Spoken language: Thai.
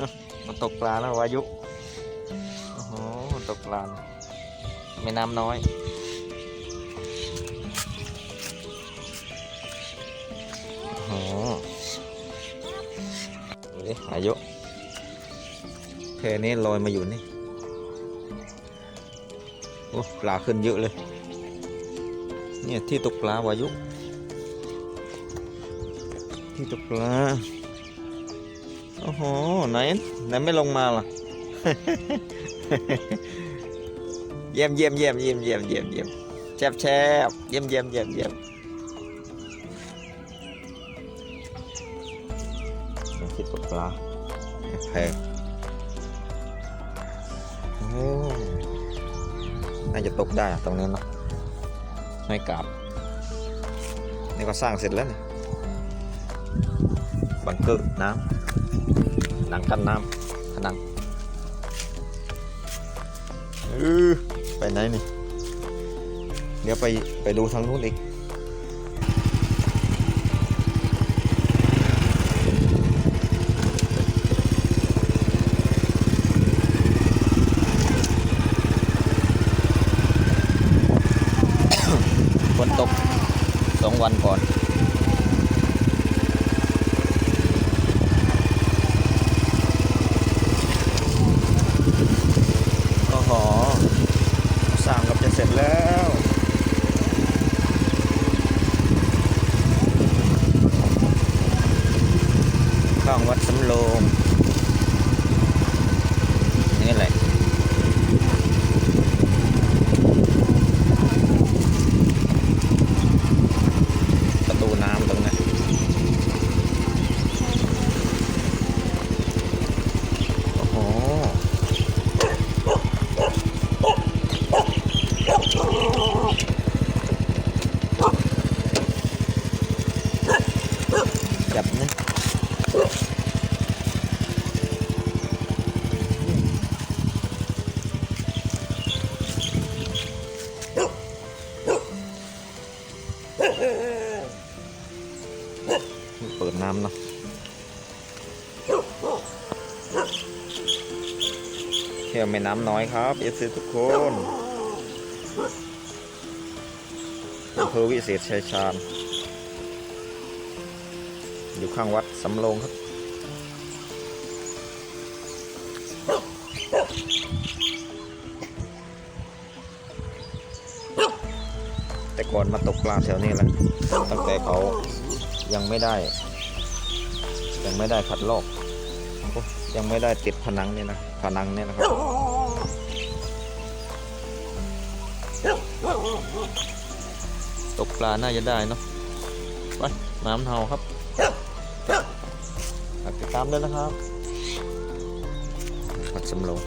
เนตกปลาแล้ววายุโอ้โหตกปลาแม่น้ำน้อยโอ้โหดูดิอายุเพนี้ลอยมาอยู่นี่โอ้ปลาขึ้นเยอะเลย เนี่ยที่ตกปลาวายุที่ตกปลา โอ้โหไหนไหนไม่ลงมาล่ะเยี่ยมเยี่ยมเยี่ยมเยี่ยมเยี่ยมเยี่ยมเยี่ยมแชบแชบเยี่ยมเยี่ยมเยี่ยมเยี่ยมคิดตกปลาแพงโอ้น่าจะตกได้ตรงนี้เนาะไม่กลับนี่ก็สร้างเสร็จแล้วนี่บังเกอร์น้ำ หนังกันน้ำผนังเออไปไหนนี่ เดี๋ยวไปไปดูทางนู้นอีกฝนตกสองวันก่อน โอ้โหส เสร็จแล้วข้างวัดสำโรง เปิดน้ำเนาะเที่ยวแม่น้ำน้อยครับเอฟซีทุกคนอำเภอวิเศษชัยชาญ อยู่ข้างวัดสำโรงครับแต่ก่อนมาตกปลาแถวนี้แหละตั้งแต่เขา ยังไม่ได้ ยังไม่ได้ขัดลอกอยังไม่ได้ติดผนังนี่นะผนังนี่นะครับตกปลาน่าจะได้เนาะไปน้ำเทาครับฝากติดตามด้วยนะครับวัดสำโรง